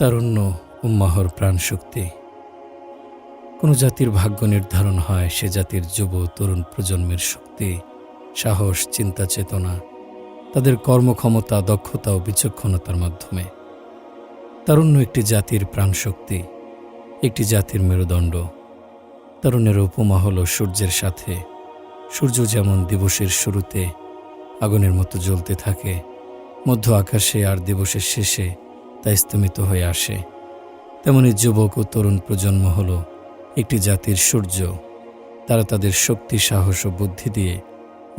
তারুণ্য উম্মাহর প্রাণশক্তি। কোনো জাতির ভাগ্য নির্ধারণ হয় সে জাতির যুব তরুণ প্রজন্মের শক্তি, সাহস, চিন্তা, চেতনা, তাদের কর্মক্ষমতা, দক্ষতা ও বিচক্ষণতার মাধ্যমে। তারুণ্য একটি জাতির প্রাণশক্তি, একটি জাতির মেরুদণ্ড। তরুণের উপমা হল সূর্যের সাথে। সূর্য যেমন দিবসের শুরুতে আগুনের মতো জ্বলতে থাকে, মধ্য আকাশে আর দিবসের শেষে তা স্তমিত হয়ে আসে। তেমনি যুবক ও তরুণ প্রজন্ম হল একটি জাতির সূর্য। তারা তাদের শক্তি, সাহস ও বুদ্ধি দিয়ে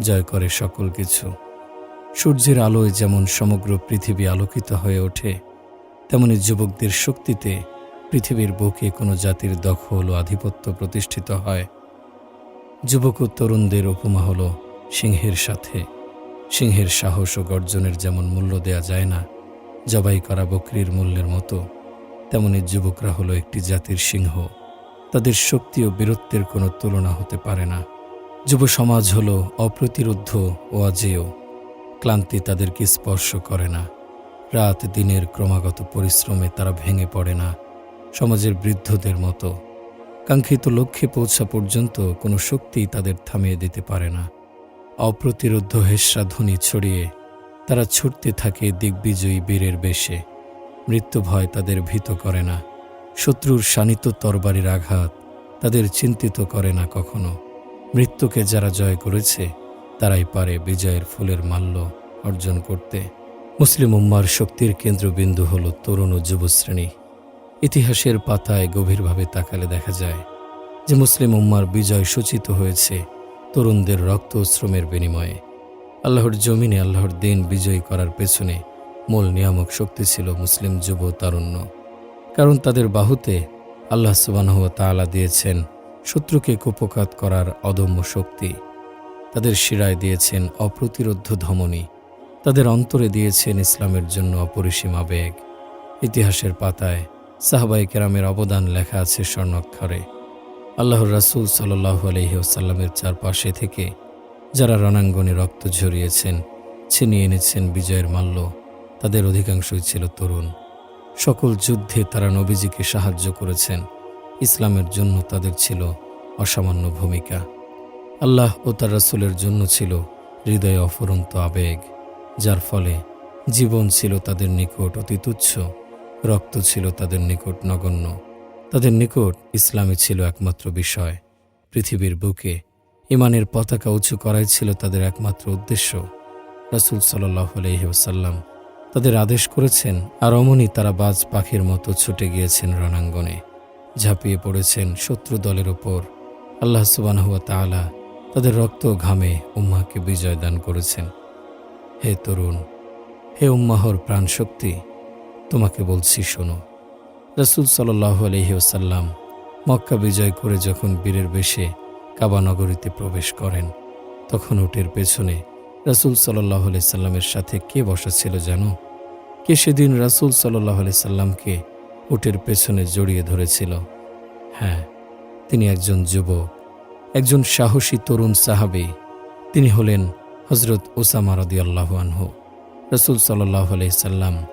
জয় করে সকল কিছু। সূর্যের আলোয় যেমন সমগ্র পৃথিবী আলোকিত হয়ে ওঠে, তেমনি যুবকদের শক্তিতে পৃথিবীর বুকে কোনো জাতির দখল ও আধিপত্য প্রতিষ্ঠিত হয়। যুবক ও তরুণদের উপমা হল সিংহের সাথে। সিংহের সাহস ও গর্জনের যেমন মূল্য দেয়া যায় না জবাই করা বকরির মূল্যের মতো, তেমনি যুবকরা হলো একটি জাতির সিংহ। তাদের শক্তি ও বীরত্বের কোনো তুলনা হতে পারে না। যুব সমাজ হল অপ্রতিরোধ্য ও অজেয়। ক্লান্তি তাদেরকে স্পর্শ করে না। রাত দিনের ক্রমাগত পরিশ্রমে তারা ভেঙে পড়ে না, সমাজের বৃদ্ধদের মতো। কাঙ্ক্ষিত লক্ষ্যে পৌঁছা পর্যন্ত কোনো শক্তিই তাদের থামিয়ে দিতে পারে না। অপ্রতিরোধ্য হেস্রাধ্বনি ছড়িয়ে তারা ছুটতে থাকে দিগ্বিজয়ী বীরের বেশে। মৃত্যু ভয় তাদের ভীত করে না। শত্রুর শানিত তরবারির আঘাত তাদের চিন্তিত করে না কখনো। মৃত্যুকে যারা জয় করেছে, তারাই পারে বিজয়ের ফুলের মাল্য অর্জন করতে। মুসলিম উম্মার শক্তির কেন্দ্রবিন্দু হল তরুণ ও যুবশ্রেণী। ইতিহাসের পাতায় গভীরভাবে তাকালে দেখা যায় যে মুসলিম উম্মার বিজয় সূচিত হয়েছে তরুণদের রক্ত শ্রমের বিনিময়ে। আল্লাহর জমিনে আল্লাহর দিন বিজয়ী করার পেছনে মূল নিয়ামক শক্তি ছিল মুসলিম যুব তারুণ্য। কারণ তাদের বাহুতে আল্লাহ সুবানহ তাআলা দিয়েছেন শত্রুকে কুপকাত করার অদম্য শক্তি। তাদের শিরায় দিয়েছেন অপ্রতিরোধ্য ধমনী। তাদের অন্তরে দিয়েছেন ইসলামের জন্য অপরিসীম আবেগ। ইতিহাসের পাতায় সাহবাই কেরামের অবদান লেখা আছে স্বর্ণাক্ষরে। আল্লাহর রাসূল সাল্লাহ আলহিউসাল্লামের চারপাশে থেকে যারা রণাঙ্গনে রক্ত ঝরিয়েছেন, ছিনিয়ে এনেছেন বিজয়ের মাল্য, তাদের অধিকাংশই ছিল তরুণ। সকল যুদ্ধে তারা নবীজিকে সাহায্য করেছেন। ইসলামের জন্য তাদের ছিল অসামান্য ভূমিকা। আল্লাহ ও তার রাসূলের জন্য ছিল হৃদয়ে অফুরন্ত আবেগ, যার ফলে জীবন ছিল তাদের নিকট অতি তুচ্ছ, রক্ত ছিল তাদের নিকট নগণ্য। তাদের নিকট ইসলামে ছিল একমাত্র বিষয়, পৃথিবীর বুকে ইমানের পতাকা উঁচু করাই ছিল তাদের একমাত্র উদ্দেশ্য। রাসুল সাল্লাহ আলহিউসাল্লাম তাদের আদেশ করেছেন, আর অমনি তারা বাজ পাখির মতো ছুটে গিয়েছেন রণাঙ্গনে, ঝাঁপিয়ে পড়েছেন শত্রু দলের ওপর। আল্লাহ সুবানহুয়া তাআলা তাদের রক্ত ঘামে উম্মাকে বিজয় দান করেছেন। হে তরুণ, হে উম্মাহর প্রাণশক্তি, তোমাকে বলছি শোনো। রসুল সাল্লাহ আলহিউসাল্লাম মক্কা বিজয় করে যখন বীরের বেশে কাবা নগরীতে প্রবেশ করেন। তখন উটের পেছনে রাসুল সাল্লাহ সাল্লামের সাথে কে বসা ছিল জানো? কে সেদিন রাসুল সাল্লাহ সাল্লামকে উটের পেছনে জড়িয়ে ধরেছিল? হ্যাঁ তিনি একজন যুবক, একজন সাহসী তরুণ সাহাবি। তিনি হলেন হজরত ওসামা রদিয়াল্লাহ আনহু। রসুল সাল্লাহ সাল্লাম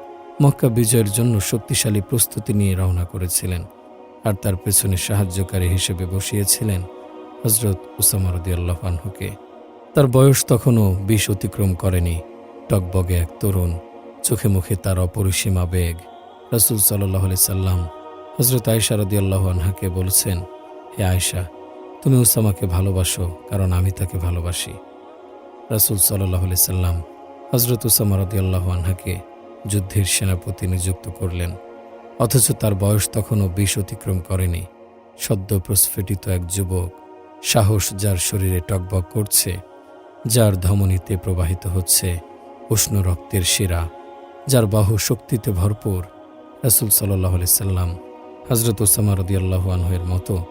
মক্কা বিজয়ের জন্য শক্তিশালী প্রস্তুতি নিয়ে রওনা করেছিলেন আর তার পেছনে সাহায্যকারী হিসেবে বসিয়েছিলেন। হজরত ওসামা রদিয়াল্লাহ আনহুকে। তার বয়স তখনও বিষ অতিক্রম করেনি। টকবগে এক তরুণ, চোখে মুখে তার অপরিসীম আবেগ। রসুল সাল্লাহ সাল্লাম হজরত আয়সা রদিয়াল্লাহ আনহাকে বলছেন, হে আয়সা তুমি উসামাকে ভালোবাসো, কারণ আমি তাকে ভালোবাসি। রাসুল সাল্লাহ সাল্লাম হজরত উসামা রদিয়াল্লাহ আনহাকে যুদ্ধের সেনাপতি নিযুক্ত করলেন। অথচ তার বয়স তখনও বিষ অতিক্রম করেনি। সদ্য প্রস্ফুটিত এক যুবক সাহস যার শরীরে টকবক করছে, যার ধমনীতে প্রবাহিত হচ্ছে উষ্ণ রক্তের শিরা, যার বাহু শক্তিতে ভরপুর রাসুল সাল্লাহ সাল্লাম হজরত ওসামা রদিয়াল্লাহ আনহের মতো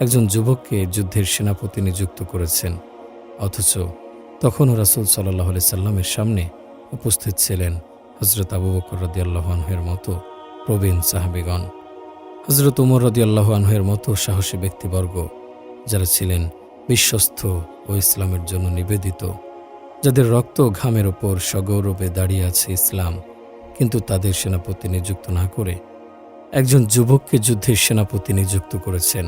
একজন যুবককে যুদ্ধের সেনাপতি নিযুক্ত করেছেন। অথচ তখনও রাসুল সাল্লাহ সাল্লামের সামনে উপস্থিত ছিলেন হজরত আবু বকর রদিয়াল্লাহ আনহের মতো প্রবীণ সাহাবিগণ। হজরত উমর রদিয়াল্লাহ আনহের মতো সাহসী ব্যক্তিবর্গ যারা ছিলেন বিশ্বস্ত ও ইসলামের জন্য নিবেদিত, যাদের রক্ত ঘামের ওপর সগৌরবে দাঁড়িয়ে আছে ইসলাম, কিন্তু তাদের সেনাপতি নিযুক্ত না করে একজন যুবককে যুদ্ধের সেনাপতি নিযুক্ত করেছেন।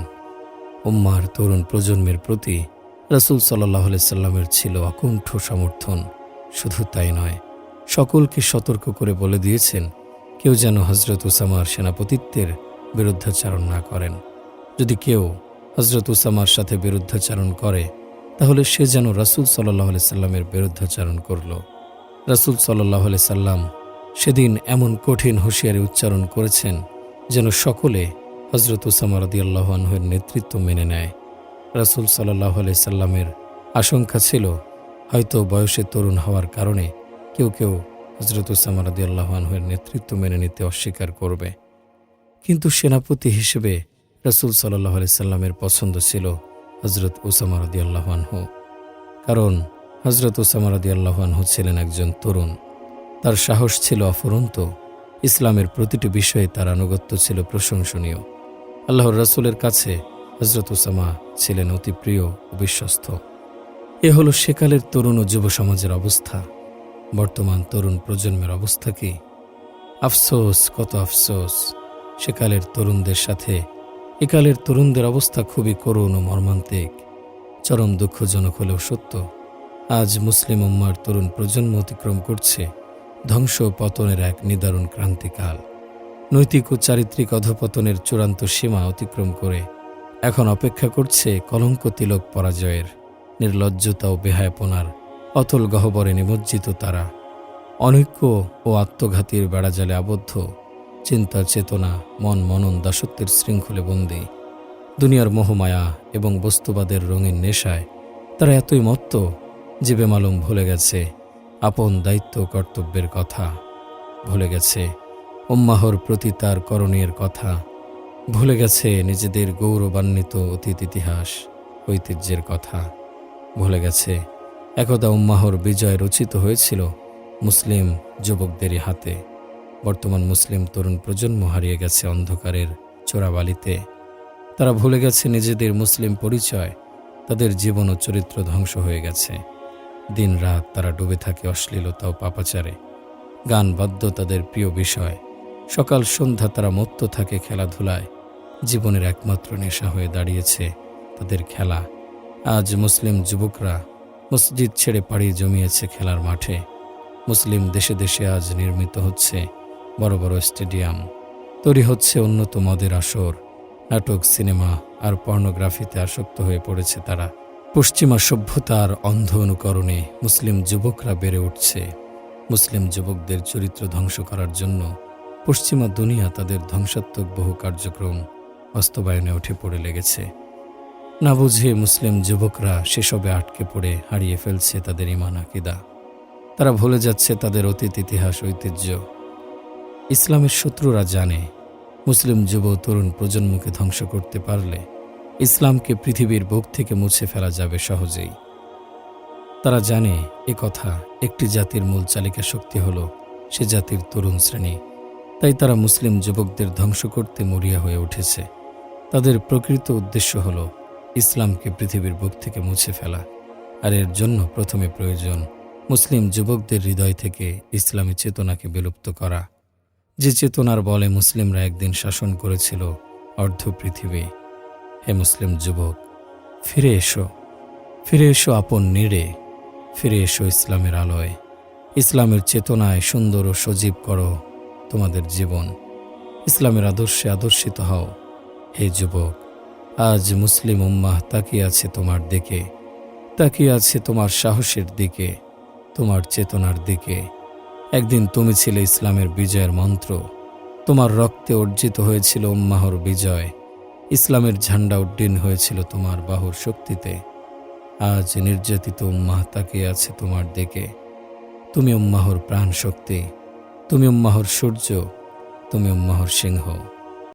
উম্মার তরুণ প্রজন্মের প্রতি রাসূল সাল্লাহ সাল্লামের ছিল অকুণ্ঠ সমর্থন। শুধু তাই নয়, সকলকে সতর্ক করে বলে দিয়েছেন, কেউ যেন হজরত ওসামার সেনাপতিত্বের বিরুদ্ধাচারণ না করেন। যদি কেউ হজরত উসামার সাথে বিরুদ্ধাচারণ করে, তাহলে সে যেন রাসূল সাল্লাহ সাল্লামের বিরুদ্ধাচারণ করল। রাসূল সাল্লাহ সাল্লাম সেদিন এমন কঠিন হুঁশিয়ারি উচ্চারণ করেছেন যেন সকলে হজরত উসামা রদিয়াল্লাহ নেতৃত্ব মেনে নেয়। রাসূল সাল্লাহ সাল্লামের আশঙ্কা ছিল, হয়তো বয়সে তরুণ হওয়ার কারণে কেউ কেউ হজরত উসামা রদিয়াল্লাহ আনহের নেতৃত্ব মেনে নিতে অস্বীকার করবে। কিন্তু সেনাপতি হিসেবে রাসূল সাল্লাহ সাল্লামের পছন্দ ছিল হজরত উসামা রদিয়াল্লাহ আনহু। কারণ হজরত উসামা রদিয়াল্লাহ আনহু ছিলেন একজন তরুণ। তার সাহস ছিল অফুরন্ত। ইসলামের প্রতিটি বিষয়ে তার আনুগত্য ছিল প্রশংসনীয়। আল্লাহর রাসূলের কাছে হজরত উসামা ছিলেন অতি প্রিয় ও বিশ্বস্ত। এ হলো সেকালের তরুণ ও যুব সমাজের অবস্থা। বর্তমান তরুণ প্রজন্মের অবস্থা কি? আফসোস, কত আফসোস। সেকালের তরুণদের সাথে একালের তরুণদের অবস্থা খুবই করুণ ও মর্মান্তিক। চরম দুঃখজনক হলেও সত্য, আজ মুসলিম উম্মার তরুণ প্রজন্ম অতিক্রম করছে ধ্বংস পতনের এক নিদারুণ ক্রান্তিকাল। নৈতিক ও চারিত্রিক অধপতনের চূড়ান্ত সীমা অতিক্রম করে এখন অপেক্ষা করছে কলঙ্ক তিলক পরাজয়ের নির্লজ্জতা ও বেহায়পনার অতল গহ্বরে নিমজ্জিত তারা। অনৈক্য ও আত্মঘাতীর বেড়াজালে আবদ্ধ চিন্তা চেতনা, মন মনন দাসত্বের শৃঙ্খলে বন্দী। দুনিয়ার মোহমায়া এবং বস্তুবাদের রঙিন নেশায় তারা এতই মত্ত যে বেমালুম ভুলে গেছে, আপন দায়িত্ব কর্তব্যের কথা ভুলে গেছে, উম্মাহর প্রতি তার করণীয়ের কথা ভুলে গেছে নিজেদের গৌরবান্বিত অতীত ইতিহাস, ঐতিহ্যের কথা ভুলে গেছে। একদা উম্মাহর বিজয় রচিত হয়েছিল মুসলিম যুবকদেরই হাতে। বর্তমান মুসলিম তরুণ প্রজন্ম হারিয়ে গেছে অন্ধকারের চোরাবালিতে। তারা ভুলে গেছে নিজেদের মুসলিম পরিচয়, তাদের জীবন ও চরিত্র ধ্বংস হয়ে গেছে। দিন রাত তারা ডুবে থাকে অশ্লীলতা ও পাপাচারে। গান বাদ্য তাদের প্রিয় বিষয়। সকাল সন্ধ্যা তারা মত্ত থাকে খেলাধুলায়। জীবনের একমাত্র নেশা হয়ে দাঁড়িয়েছে তাদের খেলা। আজ মুসলিম যুবকরা মসজিদ ছেড়ে পাড়ি জমিয়েছে খেলার মাঠে। মুসলিম দেশে দেশে আজ নির্মিত হচ্ছে বড় বড় স্টেডিয়াম। তৈরি হচ্ছে উন্নত মদের আসর। নাটক, সিনেমা আর পর্নোগ্রাফিতে আসক্ত হয়ে পড়েছে তারা। পশ্চিমা সভ্যতার অন্ধ অনুকরণে মুসলিম যুবকরা বেড়ে উঠছে। মুসলিম যুবকদের চরিত্র ধ্বংস করার জন্য পশ্চিমা দুনিয়া তাদের ধ্বংসাত্মক বহু কার্যক্রম বাস্তবায়নে উঠে পড়ে লেগেছে। না বুঝে মুসলিম যুবকরা সেসবে আটকে পড়ে হারিয়ে ফেলছে তাদের ইমান আকিদা। তারা ভুলে যাচ্ছে তাদের অতীত, ইতিহাস, ঐতিহ্য। ইসলামের শত্রুরা জানে, মুসলিম যুব তরুণ প্রজন্মকে ধ্বংস করতে পারলে ইসলামকে পৃথিবীর বুক থেকে মুছে ফেলা যাবে সহজেই। তারা জানে এ কথা একটি জাতির মূল চালিকা শক্তি হল সে জাতির তরুণ শ্রেণি। তাই তারা মুসলিম যুবকদের ধ্বংস করতে মরিয়া হয়ে উঠেছে। তাদের প্রকৃত উদ্দেশ্য হল ইসলামকে পৃথিবীর বুক থেকে মুছে ফেলা। আর এর জন্য প্রথমে প্রয়োজন মুসলিম যুবকদের হৃদয় থেকে ইসলামী চেতনাকে বিলুপ্ত করা। যে চেতনার বলে মুসলিমরা একদিন শাসন করেছিল অর্ধ পৃথিবী। হে মুসলিম যুবক, ফিরে এসো। ফিরে এসো আপন নিড়ে। ফিরে এসো ইসলামের আলোয়। ইসলামের চেতনায় সুন্দর ও সজীব করো তোমাদের জীবন। ইসলামের আদর্শে আদর্শিত হও। হে যুবক, আজ মুসলিম উম্মাহ তাকিয়ে আছে তোমার দিকে। তাকিয়ে আছে তোমার সাহসের দিকে, তোমার চেতনার দিকে। একদিন তুমি ছিলে ইসলামের বিজয়ের মন্ত্র। তোমার রক্তে অর্জিত হয়েছিল উম্মাহর বিজয়। ইসলামের ঝান্ডা উড্ডীন হয়েছিল তোমার বাহুর শক্তিতে। আজ নির্যাতিত উম্মাহ তাকিয়ে আছে তোমার দিকে। তুমি উম্মাহর প্রাণ শক্তি তুমি উম্মাহর সূর্য, তুমি উম্মাহর সিংহ।